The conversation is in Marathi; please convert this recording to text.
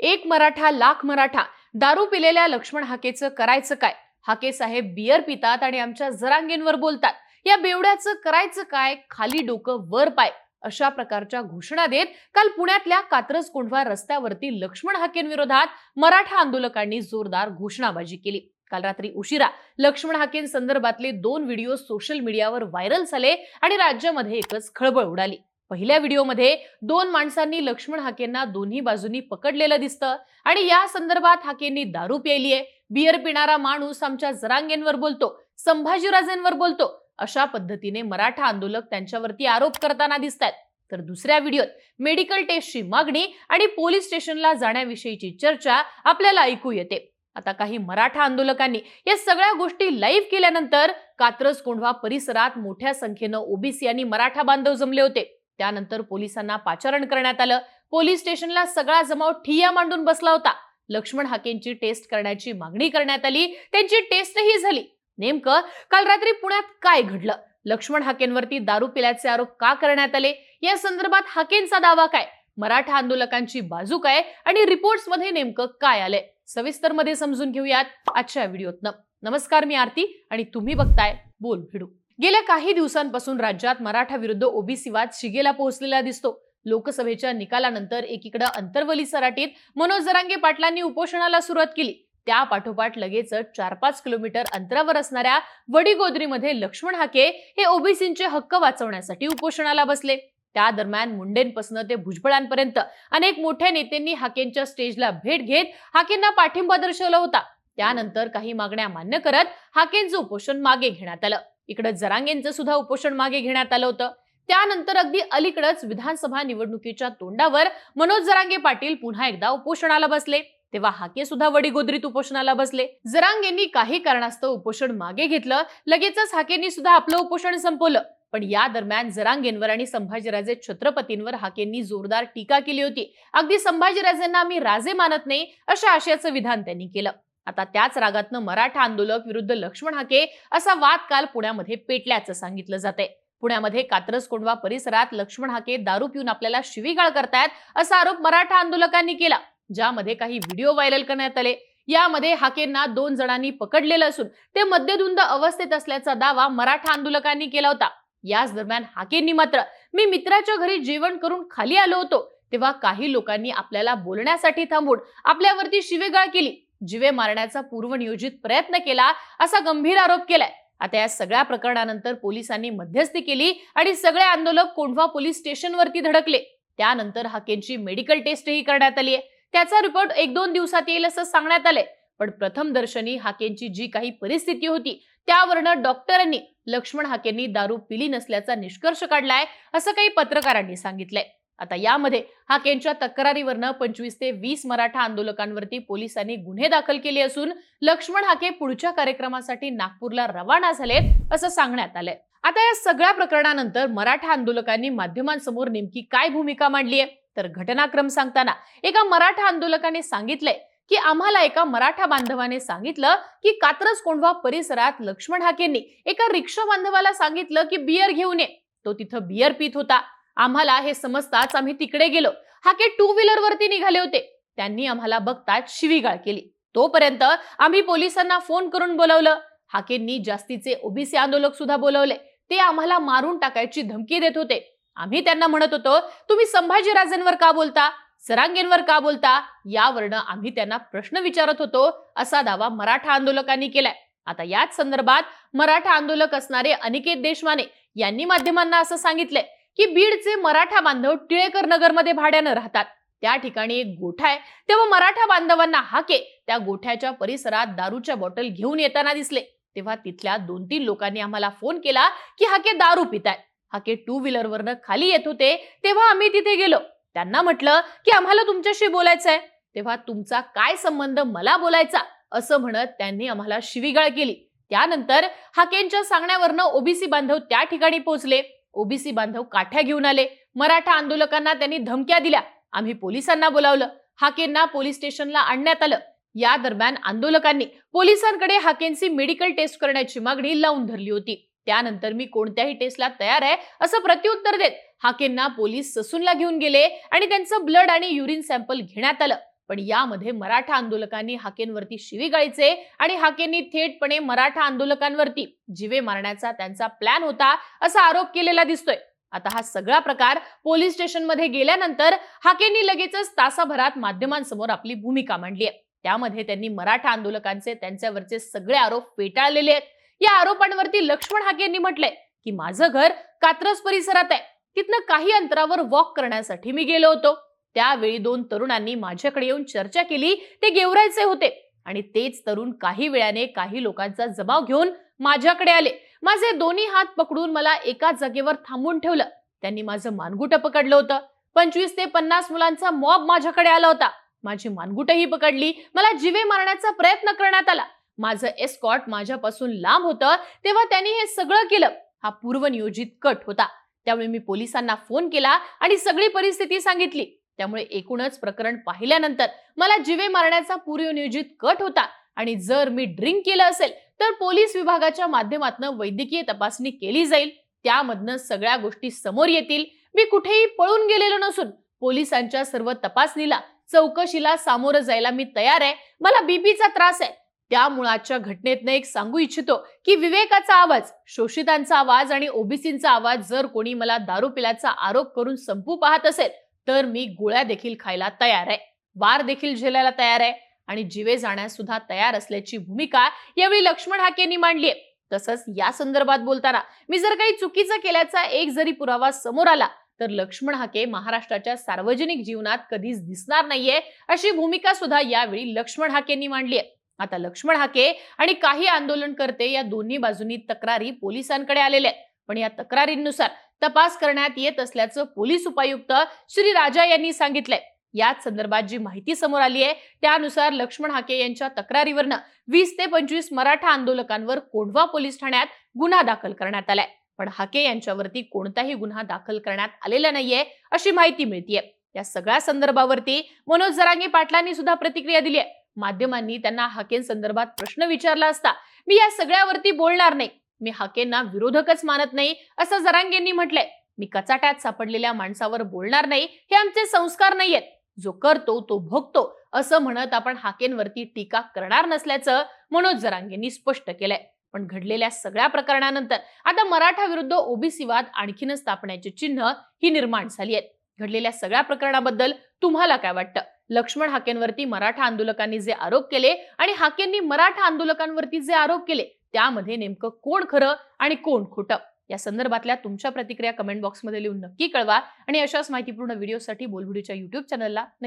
एक मराठा लाख मराठा दारू पिलेल्या लक्ष्मण हाकेचं करायचं काय? हाके साहेब बियर पितात आणि आमच्या जरांगेंवर बोलतात. या बेवड्याचं करायचं काय? खाली डोकं वर पाय. अशा प्रकारच्या घोषणा देत काल पुण्यातल्या कात्रज कोंढवा रस्त्यावरती लक्ष्मण हाकेंविरोधात मराठा आंदोलकांनी जोरदार घोषणाबाजी केली. काल रात्री उशिरा लक्ष्मण हाकेन संदर्भातले दोन व्हिडिओ सोशल मीडियावर व्हायरल झाले आणि राज्यामध्ये एकच खळबळ उडाली. पहिल्या व्हिडिओमध्ये दोन माणसांनी लक्ष्मण हाकेंना दोन्ही बाजूनी पकडलेलं दिसतं आणि या संदर्भात हाकेंनी दारू प्यायली आहे. बियर पिणारा माणूस आमच्या जरांगेंवर बोलतो संभाजीराजेंवर बोलतो. अशा पद्धतीने मराठा आंदोलक त्यांच्यावरती आरोप करताना दिसत आहेत तर दुसऱ्या व्हिडिओत मेडिकल टेस्टची मागणी आणि पोलीस स्टेशनला जाण्याविषयीची चर्चा आपल्याला ऐकू येते. आता काही मराठा आंदोलकांनी या सगळ्या गोष्टी लाईव्ह केल्यानंतर कात्रज कोंढवा परिसरात मोठ्या संख्येनं ओबीसी आणि मराठा बांधव जमले होते. त्यानंतर पोलिसांना पाचारण करण्यात आलं. पोलीस स्टेशनला सगळा जमाव ठिया मांडून बसला होता. लक्ष्मण हाकेंची टेस्ट करण्याची मागणी करण्यात आली. त्यांची टेस्टही झाली. नेमकं काल रात्री पुण्यात काय घडलं? लक्ष्मण हाकेंवरती दारू पिल्याचे आरोप का करण्यात आले? या संदर्भात हाकेंचा दावा काय? मराठा आंदोलकांची बाजू काय? आणि रिपोर्ट्समध्ये नेमकं काय आलंय? सविस्तरमध्ये समजून घेऊयात आजच्या व्हिडिओतनं. नमस्कार मी आरती आणि तुम्ही बघताय बोल भिडू गेल्या काही दिवसांपासून राज्यात मराठा विरुद्ध ओबीसी वाद शिगेला पोहोचलेला दिसतो. लोकसभेच्या निकालानंतर एकीकडे अंतर्वली सराटीत मनोज जरांगे पाटलांनी उपोषणाला सुरुवात केली. त्या पाठोपाठ लगेच चार पाच किलोमीटर अंतरावर असणाऱ्या वडीगोद्रीमध्ये लक्ष्मण हाके हे ओबीसींचे हक्क वाचवण्यासाठी उपोषणाला बसले. त्या दरम्यान मुंडेंपासून ते भुजबळांपर्यंत अनेक मोठ्या नेत्यांनी हाकेंच्या स्टेजला भेट घेत हाकेंना पाठिंबा दर्शवला होता. त्यानंतर काही मागण्या मान्य करत हाकेंचं उपोषण मागे घेण्यात आलं. इकडं जरांगेंचं सुद्धा उपोषण मागे घेण्यात आलं होतं. त्यानंतर अगदी अलीकडच विधानसभा निवडणुकीच्या तोंडावर मनोज जरांगे पाटील पुन्हा एकदा उपोषणाला बसले. तेव्हा हाके सुद्धा वडीगोद्रीत उपोषणाला बसले. जरांगेंनी काही कारणास्तव उपोषण मागे घेतलं. लगेचच हाकेंनी सुद्धा आपलं उपोषण संपवलं. पण या दरम्यान जरांगेंवर आणि संभाजीराजे छत्रपतींवर हाकेंनी जोरदार टीका केली होती. अगदी संभाजीराजेंना आम्ही राजे मानत नाही अशा आशयाचं विधान त्यांनी केलं. आता त्याच रागातनं मराठा आंदोलक विरुद्ध लक्ष्मण हाके असा वाद काल पुण्यामध्ये पेटल्याचं सांगितलं जाते पुण्यामध्ये कात्रज कोंडवा परिसरात लक्ष्मण हाके दारू पिऊन आपल्याला शिवीगाळ करतायत असा आरोप मराठा आंदोलकांनी केला ज्यामध्ये काही व्हिडिओ व्हायरल करण्यात आले. यामध्ये हाकेंना दोन जणांनी पकडलेलं असून ते मद्यधुंद अवस्थेत असल्याचा दावा मराठा आंदोलकांनी केला होता. याच दरम्यान हाकेंनी मात्र मी मित्राच्या घरी जेवण करून खाली आलो होतो तेव्हा काही लोकांनी आपल्याला बोलण्यासाठी थांबून आपल्यावरती शिवेगाळ केली. जिवे मारण्याचा पूर्वनियोजित प्रयत्न केला असा गंभीर आरोप केलाय. आता या सगळ्या प्रकरणानंतर पोलिसांनी मध्यस्थी केली आणि सगळे आंदोलक कोंढवा पोलीस स्टेशनवरती धडकले. त्यानंतर हाकेंची मेडिकल टेस्टही करण्यात आली आहे त्याचा रिपोर्ट एक दोन दिवसात येईल असं सांगण्यात आलंय. पण प्रथम दर्शनी हाकेंची जी काही परिस्थिती होती त्यावरनं डॉक्टरांनी लक्ष्मण हाकेंनी दारू पिली नसल्याचा निष्कर्ष काढलाय असं काही पत्रकारांनी सांगितलंय. आता यामध्ये हाकेंच्या तक्रारीवरनं पंचवीस ते वीस मराठा आंदोलकांवरती पोलिसांनी गुन्हे दाखल केले असून लक्ष्मण हाके पुढच्या कार्यक्रमासाठी नागपूरला रवाना झालेत असं सांगण्यात आलंय. आता या सगळ्या प्रकरणानंतर मराठा आंदोलकांनी माध्यमांसमोर नेमकी काय भूमिका मांडली आहे तर घटनाक्रम सांगताना एका मराठा आंदोलकाने सांगितलंय की आम्हाला एका मराठा बांधवाने सांगितलं की कात्रज कोंढवा परिसरात लक्ष्मण हाकेंनी एका रिक्षा बांधवाला सांगितलं की बियर घेऊन ये. तो तिथं बियर पित होता. आम्हाला हे समजताच आम्ही तिकडे गेलो. हाके टू व्हीलर वरती निघाले होते. त्यांनी आम्हाला बघताच शिवीगाळ केली. तोपर्यंत आम्ही पोलिसांना फोन करून बोलवलं. हाकेंनी जास्तीचे ओबीसी आंदोलक सुद्धा बोलवले. ते आम्हाला मारून टाकायची धमकी देत होते. आम्ही त्यांना म्हणत होतो तुम्ही संभाजीराजेंवर का बोलता? सरांगेंवर का बोलता? यावरनं आम्ही त्यांना प्रश्न विचारत होतो असा दावा मराठा आंदोलकांनी केलाय. आता याच संदर्भात मराठा आंदोलक असणारे अनिकेत देशमाने यांनी माध्यमांना असं सांगितलंय. की बीडचे मराठा बांधव टिळेकर नगरमध्ये भाड्यानं राहतात. त्या ठिकाणी एक गोठा आहे. तेव्हा मराठा बांधवांना हाके त्या गोठ्याच्या परिसरात दारूच्या बॉटल घेऊन येताना दिसले. तेव्हा तिथल्या दोन तीन लोकांनी आम्हाला फोन केला की हाके दारू पिताय हाके टू व्हीलरवरनं खाली येत होते. तेव्हा आम्ही तिथे गेलो. त्यांना म्हटलं की आम्हाला तुमच्याशी बोलायचं आहे तेव्हा तुमचा काय संबंध मला बोलायचा? असं म्हणत त्यांनी आम्हाला शिवीगाळ केली. त्यानंतर हाकेंच्या सांगण्यावरनं ओबीसी बांधव त्या ठिकाणी पोहोचले ओबीसी बांधव काठ्या घेऊन आले. मराठा आंदोलकांना त्यांनी धमक्या दिल्या. आम्ही पोलिसांना बोलावलं. हाकेंना पोलीस स्टेशनला आणण्यात आलं. या दरम्यान आंदोलकांनी पोलिसांकडे हाकेंची मेडिकल टेस्ट करण्याची मागणी लावून धरली होती. त्यानंतर मी कोणत्याही टेस्टला तयार आहे असं प्रत्युत्तर देत हाकेंना पोलीस ससूनला घेऊन गेले आणि त्यांचं ब्लड आणि युरिन सॅम्पल घेण्यात आलं. पण यामध्ये मराठा आंदोलकांनी हाकेंवरती शिवीगाळीचे आणि हाकेंनी थेटपणे मराठा आंदोलकांवरती जिवे मारण्याचा त्यांचा प्लॅन होता असा आरोप केलेला दिसतोय. आता हा सगळा प्रकार पोलीस स्टेशनमध्ये गेल्यानंतर हाकेंनी लगेचच तासाभरात माध्यमांसमोर आपली भूमिका मांडली आहे त्यामध्ये त्यांनी मराठा आंदोलकांचे त्यांच्यावरचे सगळे आरोप फेटाळलेले आहेत. या आरोपांवरती लक्ष्मण हाकेंनी म्हटलंय की माझं घर कात्रज परिसरात आहे. तिथनं काही अंतरावर वॉक करण्यासाठी मी गेलो होतो. त्यावेळी दोन तरुणांनी माझ्याकडे येऊन चर्चा केली. ते गेवरायचे होते. आणि तेच तरुण काही वेळाने काही लोकांचा जमाव घेऊन माझ्याकडे आले. माझे दोन्ही हात पकडून मला एका जागेवर थांबून ठेवलं. त्यांनी माझं मानगुट पकडलं होतं. पंचवीस ते पन्नास मुलांचा मॉब माझ्याकडे आला होता. माझी मानगुटही पकडली. मला जीवे मारण्याचा प्रयत्न करण्यात आला. माझं एस्कॉट माझ्यापासून लांब होतं. तेव्हा त्यांनी हे सगळं केलं. हा पूर्वनियोजित कट होता. त्यामुळे मी पोलिसांना फोन केला आणि सगळी परिस्थिती सांगितली. त्यामुळे एकूणच प्रकरण पाहिल्यानंतर मला जिवे मारण्याचा पूर्वनियोजित कट होता आणि जर मी ड्रिंक केलं असेल तर पोलीस विभागाच्या माध्यमातून वैद्यकीय तपासणी केली जाईल. त्यामधनं सगळ्या गोष्टी समोर येतील. मी कुठेही पळून गेलेलो नसून पोलिसांच्या सर्व तपासणीला चौकशीला सामोरं जायला मी तयार आहे. मला बीपीचा त्रास आहे. त्या मुळाच्या घटनेतनं एक सांगू इच्छितो की विवेकाचा आवाज शोषितांचा आवाज आणि ओबीसींचा आवाज जर कोणी मला दारू पिल्याचा आरोप करून संपू पाहत असेल तर मी गोळ्या देखील खायला तयार आहे. वार देखील झेलायला तयार आहे. आणि जिवे जाण्यास सुद्धा तयार असल्याची भूमिका यावेळी लक्ष्मण हाकेंनी मांडली आहे. तसंच या संदर्भात बोलताना मी जर काही चुकीचं केल्याचा एक जरी पुरावा समोर आला तर लक्ष्मण हाके महाराष्ट्राच्या सार्वजनिक जीवनात कधीच दिसणार नाहीये अशी भूमिका सुद्धा यावेळी लक्ष्मण हाकेंनी मांडली आहे. आता लक्ष्मण हाके आणि काही आंदोलनकर्ते या दोन्ही बाजूंनी तक्रारी पोलिसांकडे आलेल्या आहेत. पण या तक्रारींनुसार तपास करण्यात येत असल्याचं पोलीस उपायुक्त श्री राजा यांनी सांगितलंय. याच संदर्भात जी माहिती समोर आली आहे त्यानुसार लक्ष्मण हाके यांच्या तक्रारीवरनं वीस ते पंचवीस मराठा आंदोलकांवर कोंढवा पोलीस ठाण्यात गुन्हा दाखल करण्यात आलाय. पण हाके यांच्यावरती कोणताही गुन्हा दाखल करण्यात आलेला नाहीये अशी माहिती मिळतीये. या सगळ्या संदर्भावरती मनोज जरांगे पाटलांनी सुद्धा प्रतिक्रिया दिली आहे माध्यमांनी त्यांना हाकेन संदर्भात प्रश्न विचारला असता मी या सगळ्यावरती बोलणार नाही. मी हाकेंना विरोधकच मानत नाही असं जरांगेंनी म्हटलंय. मी कचाट्यात सापडलेल्या माणसावर बोलणार नाही हे आमचे संस्कार नाहीयेत. जो करतो तो भोगतो असं म्हणत आपण हाकेंवरती टीका करणार नसल्याचं मनोज जरांगेंनी स्पष्ट केलंय. पण घडलेल्या सगळ्या प्रकरणानंतर आता मराठा विरुद्ध ओबीसी वाद आणखीनच तापण्याची चिन्ह ही निर्माण झाली आहेत घडलेल्या सगळ्या प्रकरणाबद्दल तुम्हाला काय वाटतं? लक्ष्मण हाकेंवरती मराठा आंदोलकांनी जे आरोप केले आणि हाकेंनी मराठा आंदोलकांवरती जे आरोप केले त्यामध्ये नेमकं कोण खरं आणि कोण खोटं? या संदर्भातल्या तुमच्या प्रतिक्रिया कमेंट बॉक्समध्ये लिहून नक्की कळवा आणि अशाच माहितीपूर्ण व्हिडिओसाठी बोलबुडीच्या युट्यूब चॅनलला नक्की